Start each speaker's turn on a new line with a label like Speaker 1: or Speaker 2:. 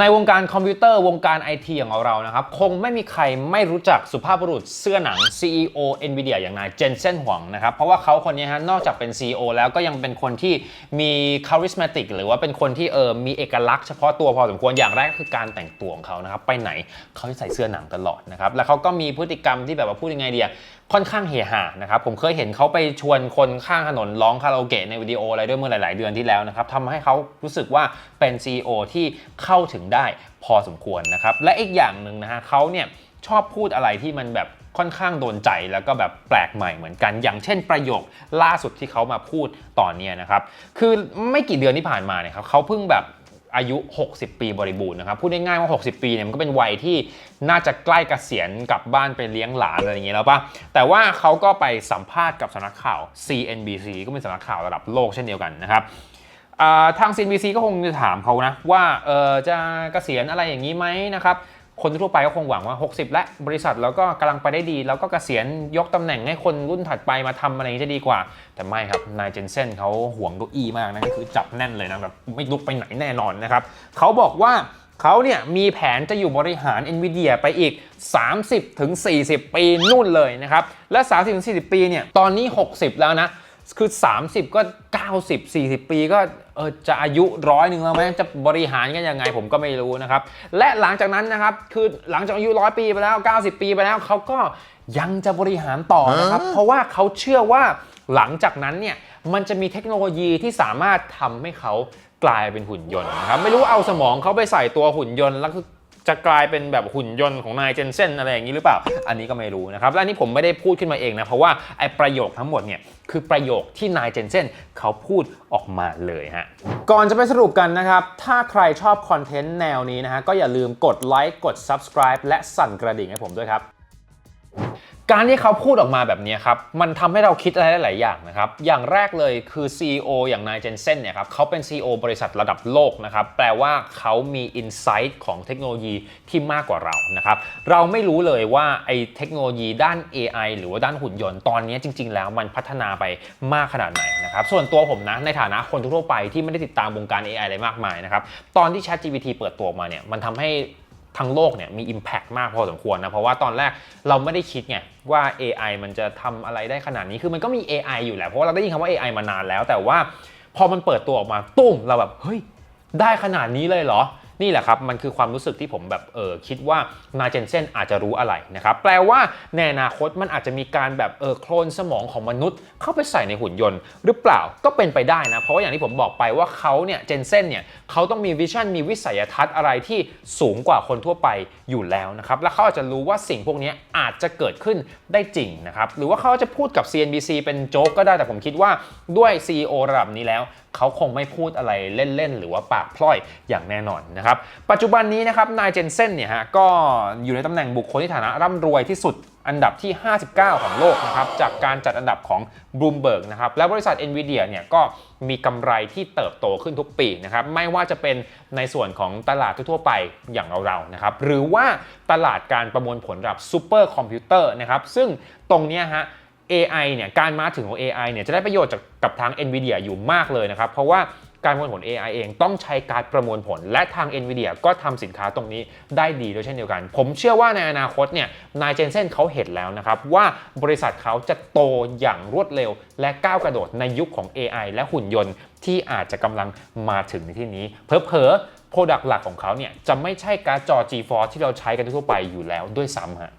Speaker 1: ในวงการคอมพิวเตอร์วงการไอทีของเรานะครับ คงไม่มีใครไม่รู้จักสุภาพบุรุษเสื้อหนัง CEO NVIDIA อย่างนายเจนเซนหวังนะครับ เพราะว่าเขาคนนี้ฮะนอกจากเป็น CEO แล้วก็ยังเป็นคนที่มีคาริสมาติกหรือว่าเป็นคนที่เออมีเอกลักษณ์เฉพาะตัวพอสมควรอย่างแรกก็คือการแต่งตัวของเขานะครับ ไปไหนเขาจะใส่เสื้อหนังตลอดนะครับ แล้วเขาก็มีพฤติกรรมที่แบบว่าพูดยังไงเดียค่อนข้างเฮฮานะครับผมเคยเห็นเขาไปชวนคนข้างถนนร้องคาราโอเกะในวิดีโออะไรด้วยเมื่อหลาย ๆ เดือนที่แล้วนะครับทำให้เขารู้สึกว่าเป็น CEO ที่เข้าถึงได้พอสมควรนะครับและอีกอย่างหนึ่งนะฮะเขาเนี่ยชอบพูดอะไรที่มันแบบค่อนข้างโดนใจแล้วก็แบบแปลกใหม่เหมือนกัน อย่างเช่นประโยคล่าสุดที่เขามาพูดตอนนี้นะครับคือไม่กี่เดือนที่ผ่านมาเนี่ยครับเขาเพิ่งแบบ อายุ 60 ปีบริบูรณ์นะครับ พูดง่ายๆว่า 60 ปีเนี่ยมันก็เป็นวัยที่น่าจะใกล้เกษียณกลับบ้านไปเลี้ยงหลานอะไรอย่างเงี้ยแล้วป่ะ แต่ว่าเขาก็ไปสัมภาษณ์กับสำนักข่าว CNBC ก็เป็นสำนักข่าวระดับโลกเช่นเดียวกันนะครับทาง CNBC ก็คงจะถามเขานะว่าเออจะเกษียณอะไรอย่างนี้ไหมนะครับ คนทั่วไปก็คงหวังว่า 60 และบริษัทแล้วก็กำลังไปได้ดี แล้วก็เกษียณยกตำแหน่งให้คนรุ่นถัดไปมาทำอะไรอย่างนี้จะดีกว่า แต่ไม่ครับนายเจนเซนเขาห่วงเก้าอี้มากนะก็คือจับแน่นเลยนะแบบไม่ลุกไปไหนแน่นอนนะครับเขาบอกว่าเขาเนี่ยมีแผนจะอยู่บริหาร NVIDIA ไปอีก 30ถึง40 ปีนู่นเลยนะครับและ 30ถึง40 ปีเนี่ยตอนนี้ 60 แล้วนะ คือ 30 ก็ 90 40 ปีก็เออจะอายุร้อยหนึ่งแล้วไหมจะบริหารกันยังไงผมก็ไม่รู้นะครับ และหลังจากนั้นนะครับ คือหลังจากอายุร้อยปีไปแล้ว 90 ปีไปแล้วเขาก็ยังจะบริหารต่อนะครับ เพราะว่าเขาเชื่อว่าหลังจากนั้นเนี่ยมันจะมีเทคโนโลยีที่สามารถทำให้เขากลายเป็นหุ่นยนต์นะครับ ไม่รู้เอาสมองเขาไปใส่ตัวหุ่นยนต์แล้วคือ จะกลายเป็นแบบหุ่นยนต์ของนายเจนเซนอะไรอย่างนี้หรือเปล่า อันนี้ก็ไม่รู้นะครับ และอันนี้ผมไม่ได้พูดขึ้นมาเองนะ เพราะว่าไอ้ประโยคทั้งหมดเนี่ยคือประโยคที่นายเจนเซนเขาพูดออกมาเลยฮะ ก่อนจะไปสรุปกันนะครับ ถ้าใครชอบคอนเทนต์แนวนี้นะฮะ ก็อย่าลืมกดไลค์ กด subscribe และสั่นกระดิ่งให้ผมด้วยครับ การที่เขาพูดออกมาแบบนี้ครับ มันทำให้เราคิดอะไรหลายอย่างนะครับ อย่างแรกเลยคือ CEO อย่างนายเจนเซนเนี่ยครับเขาเป็น CEO บริษัทระดับโลกนะครับ แปลว่าเขามี insight ของเทคโนโลยีที่มากกว่าเรานะครับ เราไม่รู้เลยว่าไอ้เทคโนโลยีด้าน AI หรือว่าด้านหุ่นยนต์ตอนนี้จริง ๆ แล้วมันพัฒนาไปมากขนาดไหนนะครับ ส่วนตัวผมนะในฐานะคนทั่วไปที่ไม่ได้ติดตามวงการ AI อะไรมากมายนะครับ ตอนที่ ChatGPT เปิดตัวมาเนี่ยมันทำให้ ทั้งโลกเนี่ยมี Impact มากพอสมควรนะ เพราะว่าตอนแรกเราไม่ได้คิดไงว่า AI มันจะทำอะไรได้ขนาดนี้ คือมันก็มี AI อยู่แหละ เพราะว่าเราได้ยินคำว่า AI มานานแล้ว แต่ว่าพอมันเปิดตัวออกมาตุ้มเราแบบเฮ้ยได้ขนาดนี้เลยเหรอ นี่แหละครับมันคือความรู้สึกที่ผมแบบเออคิดว่านาเจนเซนอาจจะรู้อะไรนะครับแปลว่าในอนาคตมันอาจจะมีการแบบเออโคลนสมองของมนุษย์ เข้าไปใส่ในหุ่นยนต์ หรือเปล่าก็เป็นไปได้นะ เพราะว่าอย่างที่ผมบอกไปว่าเขาเนี่ยเจนเซนเนี่ยเขาต้องมีวิชั่นมีวิสัยทัศน์อะไรที่สูงกว่าคนทั่วไปอยู่แล้วนะครับและเขาอาจจะรู้ว่าสิ่งพวกนี้อาจจะเกิดขึ้นได้จริงนะครับหรือว่าเขาจะพูดกับ CNBC เป็นโจ๊กก็ได้แต่ผมคิดว่าด้วย CEO ระดับนี้แล้ว เขาคงไม่พูดอะไรเล่นๆหรือว่าปากพล่อยอย่างแน่นอนนะครับปัจจุบันนี้นะครับนายเจนเซนเนี่ยฮะก็อยู่ในตำแหน่งบุคคลที่ฐานะร่ำรวยที่สุดอันดับที่ 59 ของโลกนะครับจากการจัดอันดับของ Bloomberg นะครับและบริษัท NVIDIA เนี่ยก็มีกำไรที่เติบโตขึ้นทุกปีนะครับไม่ว่าจะเป็นในส่วนของตลาดทั่วไปอย่างเราๆนะครับหรือว่าตลาดการประมวลผลระดับซูเปอร์คอมพิวเตอร์นะครับซึ่งตรงนี้ฮะ AI เนี่ยการมาถึงของ AI เนี่ยจะได้ประโยชน์จากกับทาง NVIDIA อยู่มากเลยนะครับเพราะว่า การประมวลผล AI เองต้องใช้การประมวลผล และทาง NVIDIA ก็ทำสินค้าตรงนี้ได้ดีด้วยเช่นเดียวกัน ผมเชื่อว่าในอนาคตเนี่ยนายเจนเซนเขาเห็นแล้วนะครับ ว่าบริษัทเขาจะโตอย่างรวดเร็ว และก้าวกระโดดในยุคของ AI และหุ่นยนต์ที่อาจจะกำลังมาถึงในที่นี้เพอๆ Product หลักของเขาเนี่ยจะไม่ใช่การ์ดจอ GeForce ที่เราใช้กันทั่วไปอยู่แล้วด้วยซ้ำฮะ